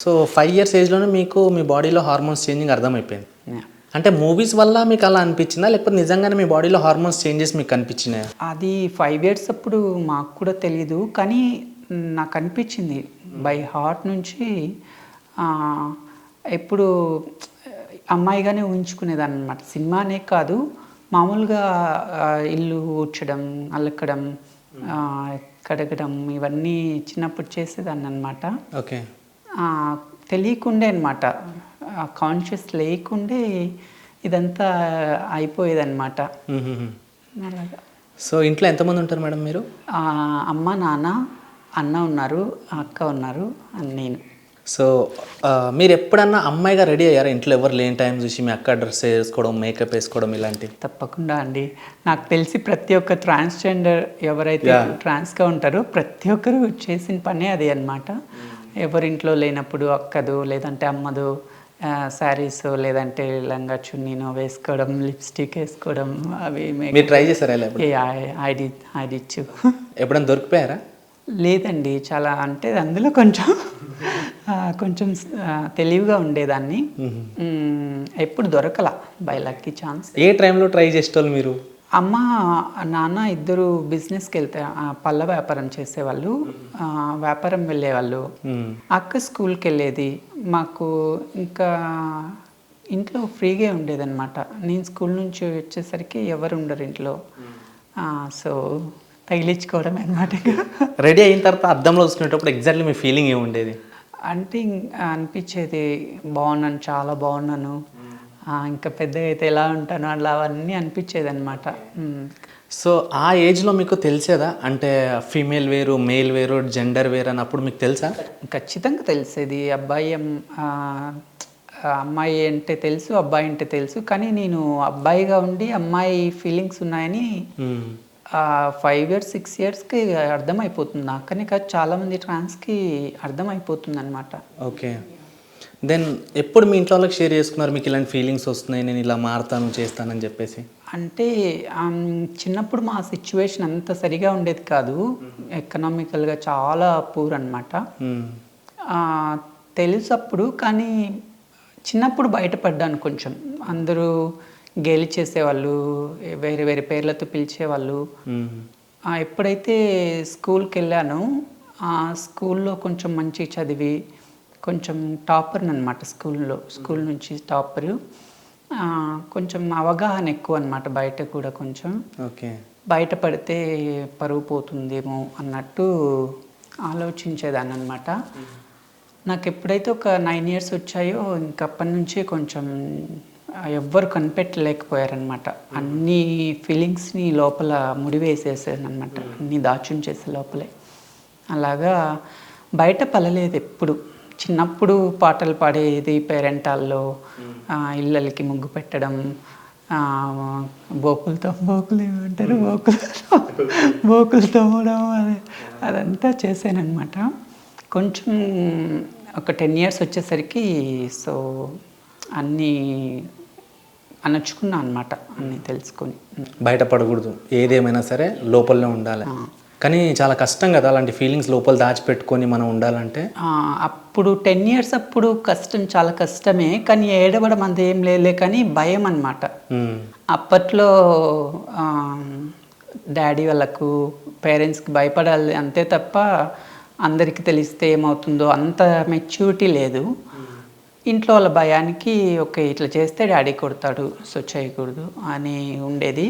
So five years ఏజ్లోనే మీకు మీ బాడీలో హార్మోన్స్ చేంజింగ్ అర్థమైపోయింది. అంటే మూవీస్ వల్ల మీకు అలా అనిపించిందా? లేకపోతే నిజంగానే మీ బాడీలో హార్మోన్స్ చేంజెస్ మీకు కనిపించినాయా అది ఫైవ్ ఇయర్స్ అప్పుడు మాకు కూడా తెలీదు. కానీ నాకు అనిపించింది. బై హార్ట్ నుంచి ఎప్పుడు అమ్మాయిగానే ఊహించుకునేదాన్ని అనమాట సినిమానే కాదు. మామూలుగా ఇల్లు ఊడ్చడం అలకడం ఆ, కడగడం ఇవన్నీ చిన్నప్పుడు చేసేదాన్ని అనమాట ఓకే తెలియకుండే అనమాట కాన్షియస్ లేకుండే ఇదంతా అయిపోయేదన్నమాట అలాగా. సో ఇంట్లో ఎంతమంది ఉంటారు మేడం మీరు? అమ్మ నాన్న అన్న ఉన్నారు అక్క ఉన్నారు and నేను. సో మీరు ఎప్పుడన్నా అమ్మాయిగా రెడీ అయ్యారా? ఇంట్లో ఎవరు లేని టైం చూసి మీ అక్క డ్రెస్ వేసుకోవడం మేకప్ వేసుకోవడం ఇలాంటివి? తప్పకుండా అండి. నాకు తెలిసి ప్రతి ఒక్క ట్రాన్స్జెండర్ ఎవరైతే ట్రాన్స్గా ఉంటారో ప్రతి ఒక్కరు చేసిన పనే అది అన్నమాట. ఎవరింట్లో లేనప్పుడు అక్కదు లేదంటే అమ్మదు శారీస్ లేదంటే లంగా చున్నీనో వేసుకోవడం లిప్స్టిక్ వేసుకోవడం అవి మీరు ట్రై చేశారా ఐడి ఐడిచ్చు ఎప్పుడైనా దొరికిపోయారా? లేదండి చాలా అంటే అందులో కొంచెం కొంచెం తెలివిగా ఉండేదాన్ని. ఎప్పుడు దొరకల బై లక్కీ ఛాన్స్. ఏ టైంలో ట్రై చేసేటోళ్ళు మీరు? అమ్మ నాన్న ఇద్దరు బిజినెస్కి వెళ్తే పళ్ళ వ్యాపారం చేసేవాళ్ళు వ్యాపారం వెళ్ళేవాళ్ళు. అక్క స్కూల్కి వెళ్ళేది. మాకు ఇంకా ఇంట్లో ఫ్రీగా ఉండేదన్నమాట. నేను స్కూల్ నుంచి వచ్చేసరికి ఎవరు ఉండరు ఇంట్లో. సో తగిలించుకోవడం అనమాట రెడీ అయిన తర్వాత అద్దంలో చూసుకునేటప్పుడు ఎగ్జాక్ట్లీ మీ ఫీలింగ్ ఏముండేది? అంటే అనిపించేది బాగున్నాను చాలా బాగున్నాను. ఇంకా పెద్దగా అయితే ఎలా ఉంటాను అలా అవన్నీ అనిపించేది అనమాట సో ఆ ఏజ్లో మీకు తెలిసేదా? అంటే ఫీమేల్ వేరు మేల్ వేరు జెండర్ వేరు అన్నప్పుడు మీకు తెలుసా? ఖచ్చితంగా తెలిసేది. అబ్బాయి అమ్మాయి అంటే తెలుసు అబ్బాయి అంటే తెలుసు. కానీ నేను అబ్బాయిగా ఉండి అమ్మాయి ఫీలింగ్స్ ఉన్నాయని. ఫైవ్ ఇయర్స్ సిక్స్ ఇయర్స్కి అర్థమైపోతుంది. నాకు కానీ కాదు చాలామంది ట్రాన్స్కి అర్థమైపోతుంది అనమాట ఓకే. దెన్ ఎప్పుడు మీ ఇంట్లో వాళ్ళకి షేర్ చేసుకున్నారు? మీకు ఇలాంటి ఫీలింగ్స్ వస్తున్నాయి నేను ఇలా మారుతాను చేస్తానని చెప్పేసి? అంటే చిన్నప్పుడు మా సిచ్యువేషన్ అంత సరిగా ఉండేది కాదు. ఎకనామికల్గా చాలా పూర్ అనమాట మ్మ్. తెలుసు అప్పుడు కానీ చిన్నప్పుడు బయటపడ్డాను కొంచెం. అందరూ గేలి చేసేవాళ్ళు వేరే వేరే పేర్లతో పిలిచేవాళ్ళు. ఎప్పుడైతే స్కూల్కి వెళ్ళానో ఆ స్కూల్లో కొంచెం మంచి చదివి కొంచెం టాపర్ అనమాట స్కూల్లో స్కూల్ నుంచి టాపరు. కొంచెం అవగాహన ఎక్కువ అనమాట బయట కూడా కొంచెం. ఓకే. బయటపడితే పరువు పోతుందేమో అన్నట్టు ఆలోచించేదాన్ని అనమాట నాకు ఎప్పుడైతే ఒక నైన్ ఇయర్స్ వచ్చాయో ఇంకప్పటి నుంచే కొంచెం ఎవ్వరు కనిపెట్టలేకపోయారనమాట అన్ని ఫీలింగ్స్ని లోపల ముడివేసేసాను అనమాట అన్ని దాచుంచేసే లోపలే. అలాగా బయట పలలేదు ఎప్పుడు. చిన్నప్పుడు పాటలు పాడేది పేరెంటాల్లో ఇళ్ళకి ముగ్గు పెట్టడం బోకులతో బోకులు ఏమంటారు? బోకులు బోకులు తోమడం అది. అదంతా చేశానన్నమాట. కొంచెం ఒక టెన్ ఇయర్స్ వచ్చేసరికి సో అన్నీ అనర్చుకున్నా అనమాట అన్నీ తెలుసుకొని. బయటపడకూడదు ఏదేమైనా సరే లోపలనే ఉండాలి. కానీ చాలా కష్టం కదా అలాంటి ఫీలింగ్స్ లోపల దాచిపెట్టుకొని మనం ఉండాలంటే. అప్పుడు టెన్ ఇయర్స్ అప్పుడు కష్టం చాలా కష్టమే కానీ ఏడవడం అంత ఏం లేదులే కానీ భయం అన్నమాట. మ్మ్. అప్పట్లో డాడీ వాళ్ళకు పేరెంట్స్కి భయపడాలి అంతే తప్ప అందరికీ తెలిస్తే ఏమవుతుందో అంత మెచ్యూరిటీ లేదు. ఇంట్లో వాళ్ళ భయానికి ఓకే ఇట్లా చేస్తే డాడీ కొడతాడు సో చేయకూడదు అని ఉండేది.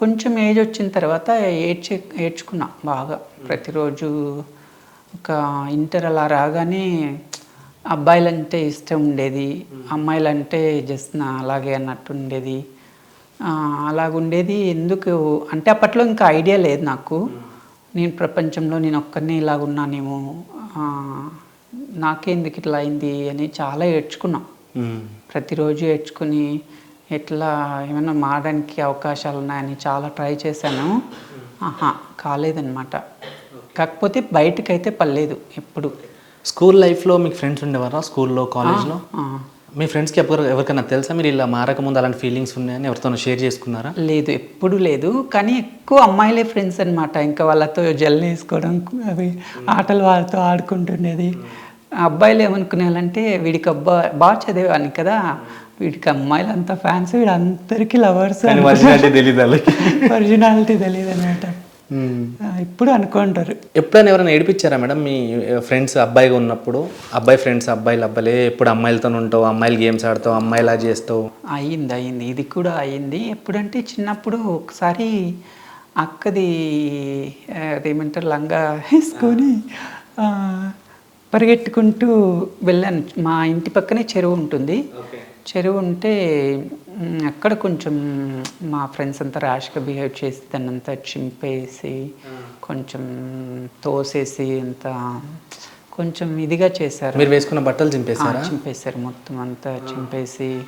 కొంచెం ఏజ్ వచ్చిన తర్వాత ఏడ్చే ఏడ్చుకున్నా బాగా. ప్రతిరోజు ఒక ఇంటర్ అలా రాగానే అబ్బాయిలంటే ఇష్టం ఉండేది. అమ్మాయిలంటే జస్ట్ నా అలాగే అన్నట్టు ఉండేది. అలాగుండేది ఎందుకు? అంటే అప్పట్లో ఇంకా ఐడియా లేదు నాకు. నేను ప్రపంచంలో నేను ఒక్కరినే ఇలాగున్నానేమో నాకెందుకు ఇట్లా అయింది అని చాలా ఏడ్చుకున్నా. ప్రతిరోజు ఏడ్చుకుని ఎట్లా ఏమైనా మారడానికి అవకాశాలు ఉన్నాయని చాలా ట్రై చేశాను. ఆహా కాలేదన్నమాట. కాకపోతే బయటకైతే పర్లేదు ఎప్పుడు. స్కూల్ లైఫ్లో మీకు ఫ్రెండ్స్ ఉండేవారా? స్కూల్లో కాలేజ్లో? మీ ఫ్రెండ్స్కి ఎవరు ఎవరికైనా తెలుసా? మీరు ఇలా మారకముందు అలాంటి ఫీలింగ్స్ ఉన్నాయని ఎవరితో షేర్ చేసుకున్నారా? లేదు ఎప్పుడు లేదు. కానీ ఎక్కువ అమ్మాయిలే ఫ్రెండ్స్ అన్నమాట. ఇంకా వాళ్ళతో జల్ వేసుకోవడం అవి ఆటలు వాళ్ళతో ఆడుకుంటుండేది. అబ్బాయిలు ఏమనుకునేవాళ్ళంటే వీడికి అబ్బాయి బాగా చదివేవాడిని కదా. వీడికి అమ్మాయిలు అంతా ఫ్యాన్స్ వీడు అందరికీ లవర్స్ ఒరిజినాలిటీ తెలియదు వాళ్ళకి. ఒరిజినాలిటీ తెలియదు అనమాట ఇప్పుడు అనుకుంటారు. ఎప్పుడైనా ఎవరైనా ఏడిపించారా మేడం? మీ ఫ్రెండ్స్ అబ్బాయిగా ఉన్నప్పుడు? అబ్బాయి ఫ్రెండ్స్ అబ్బాయిలు అబ్బాయిలే ఎప్పుడు అమ్మాయిలతో ఉంటావు అమ్మాయిలు గేమ్స్ ఆడతావు అమ్మాయిలా చేస్తావు? అయింది అయింది. ఇది కూడా అయింది. ఎప్పుడంటే చిన్నప్పుడు ఒకసారి అక్కది అదేమంటారు లంగా వేసుకొని పరిగెట్టుకుంటూ వెళ్ళాను. మా ఇంటి పక్కనే చెరువు ఉంటుంది. చెరువు ఉంటే అక్కడ కొంచెం మా ఫ్రెండ్స్ అంతా ర్యాష్గా బిహేవ్ చేసి దాన్ని అంతా చింపేసి కొంచెం తోసేసి అంత కొంచెం ఇదిగా చేశారు. మీరు వేసుకున్న బట్టలు చింపేశారా? ఆ, చింపేశారు. మొత్తం అంతా చింపేసి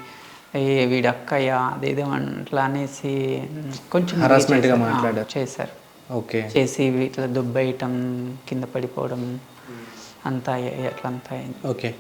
ఏ వీడి అక్కయ్య అదేదో అట్లా అనేసి కొంచెం చేశారు. ఆ, మాట్లాడారు. చేశారు. ఓకే. చేసి ఇట్లా దుబ్బేయటం కింద పడిపోవడం అంతా అయ్యాయి, అట్లా అంతా అయింది. ఓకే.